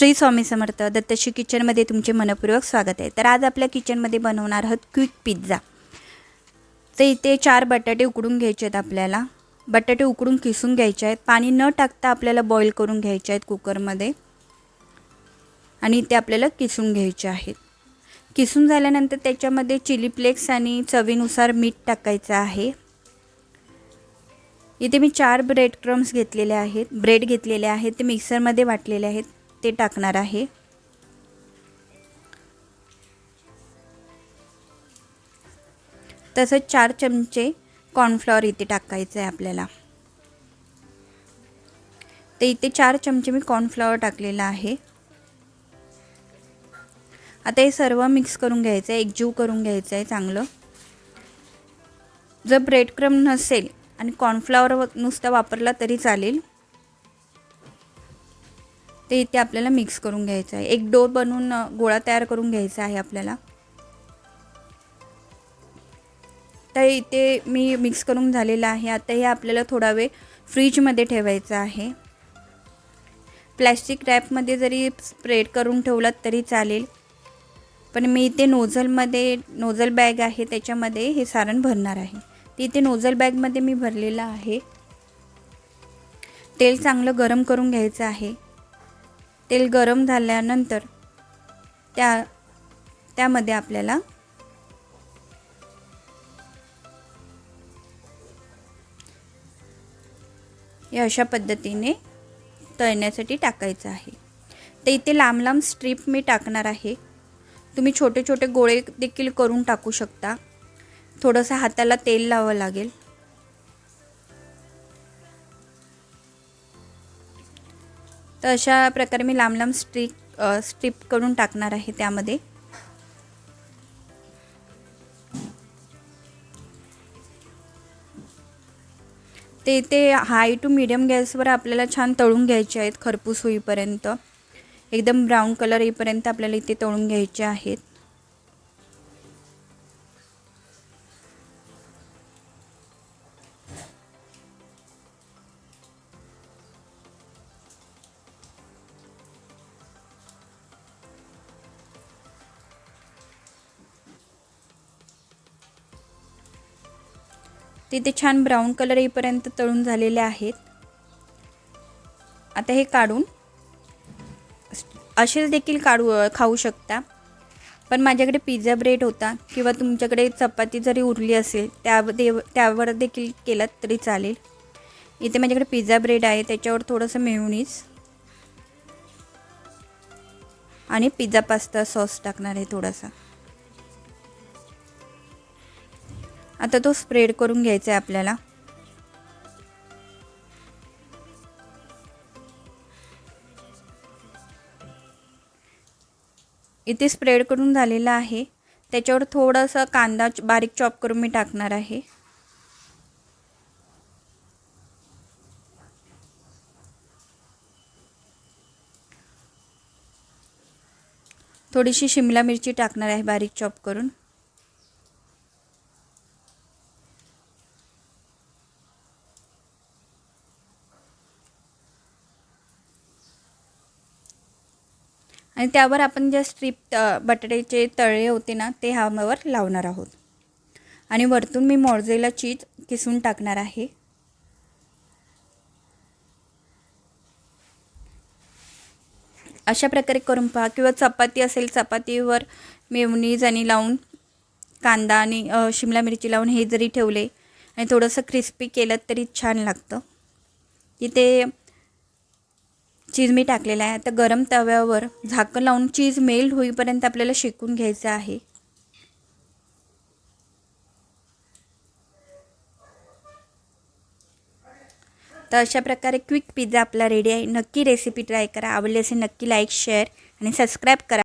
श्री स्वामी समर्थ दत्तश्री किचनमध्ये तुमचे मनपूर्वक स्वागत आहे. तर आज आपल्या किचनमध्ये बनवणार आहोत क्विक पिझ्झा. तर इथे चार बटाटे उकडून घ्यायचे आहेत आपल्याला. बटाटे उकडून किसून घ्यायचे आहेत. पाणी न टाकता आपल्याला बॉईल करून घ्यायचे आहेत कुकरमध्ये आणि ते आपल्याला किसून घ्यायचे आहेत. किसून झाल्यानंतर त्याच्यामध्ये चिली फ्लेक्स आणि चवीनुसार मीठ टाकायचं आहे. इथे मी चार ब्रेड क्रम्स घेतलेले आहेत. ब्रेड घेतलेले आहेत. ते मिक्सरमध्ये वाटलेले आहेत. ते टाकणार आहे. तसंच चार चमचे कॉर्नफ्लॉवर इथे टाकायचं आहे आपल्याला. ते इथे चार चमचे मी कॉर्नफ्लॉवर टाकलेला आहे. आता हे सर्व मिक्स करून घ्यायचं आहे एकजीव करून घ्यायचं आहे चांगलं. जर ब्रेड क्रम नसेल आणि कॉर्नफ्लॉवर नुसता वापरला तरी चालेल. ते इथे आपल्याला मिक्स करून घ्यायचं आहे. एक डो बनवून गोळा तयार करून घ्यायचा आहे आपल्याला. तर इथे मी मिक्स करून झालेलं आहे. आता हे आपल्याला थोडा वेळ फ्रीजमध्ये ठेवायचं आहे. प्लॅस्टिक रॅपमध्ये जरी स्प्रेड करून ठेवलात तरी चालेल. पण मी इथे नोझलमध्ये नोझल बॅग आहे. त्याच्यामध्ये हे सारण भरणार आहे. ते इथे नोझल बॅगमध्ये मी भरलेलं आहे. तेल चांगलं गरम करून घ्यायचं आहे. तेल गरम झाल्यानंतर त्या त्यामध्ये आपल्याला या अशा पद्धतीने तळण्यासाठी टाकायचं आहे. तर इथे लांब लांब स्ट्रीप मी टाकणार आहे. तुम्ही छोटे छोटे गोळे देखील करून टाकू शकता. थोडंसं हाताला तेल लावावं लागेल. तर अशा प्रकारे मी लांब लांब स्ट्रीक स्ट्रीप करून टाकणार आहे त्यामध्ये. ते ते हाय टू मिडियम गॅसवर आपल्याला छान तळून घ्यायचे आहेत खरपूस होईपर्यंत. एकदम ब्राऊन कलर येईपर्यंत आपल्याला इथे तळून घ्यायचे आहेत. तिथे छान ब्राऊन कलर येईपर्यंत तळून झालेले आहेत. आता हे काढून असेच देखील काढू खाऊ शकता. पण माझ्याकडे पिझ्झा ब्रेड होता किंवा तुमच्याकडे चपाती जरी उरली असेल त्या देव त्यावर देखील केलात तरी चालेल. इथे माझ्याकडे पिझ्झा ब्रेड आहे त्याच्यावर थोडंसं मेयोनीज आणि पिझ्झा पास्ता सॉस टाकणार आहे थोडासा. आता तो स्प्रेड करून घ्यायचा आहे आपल्याला. इथे स्प्रेड करून झालेला आहे. त्याच्यावर थोडासा कांदा बारीक चॉप करून मी टाकणार आहे. थोडीशी शिमला मिरची टाकणार आहे बारीक चॉप करून. आणि त्यावर आपण ज्या स्ट्रीप बटाट्याचे तळे होते ना ते ह्यावर लावणार आहोत. आणि वरतून मी मॉर्झेला चीज किसून टाकणार आहे. अशा प्रकारे करून पहा. किंवा चपाती असेल चपातीवर मेवनीज आणि लावून कांदा आणि शिमला मिरची लावून हे जरी ठेवले आणि थोडंसं क्रिस्पी केलं तरी छान लागतं. इथे चीज मी टाकलेला आहे. आता गरम तव्यावर झाकण लावून चीज मेल्ट होईपर्यंत आपल्याला शेकून घ्यायचं आहे. तर अशा प्रकारे क्विक पिझ्झा आपला रेडी आहे. नक्की रेसिपी ट्राय करा. आवडली असेल नक्की लाईक शेअर आणि सबस्क्राईब करा.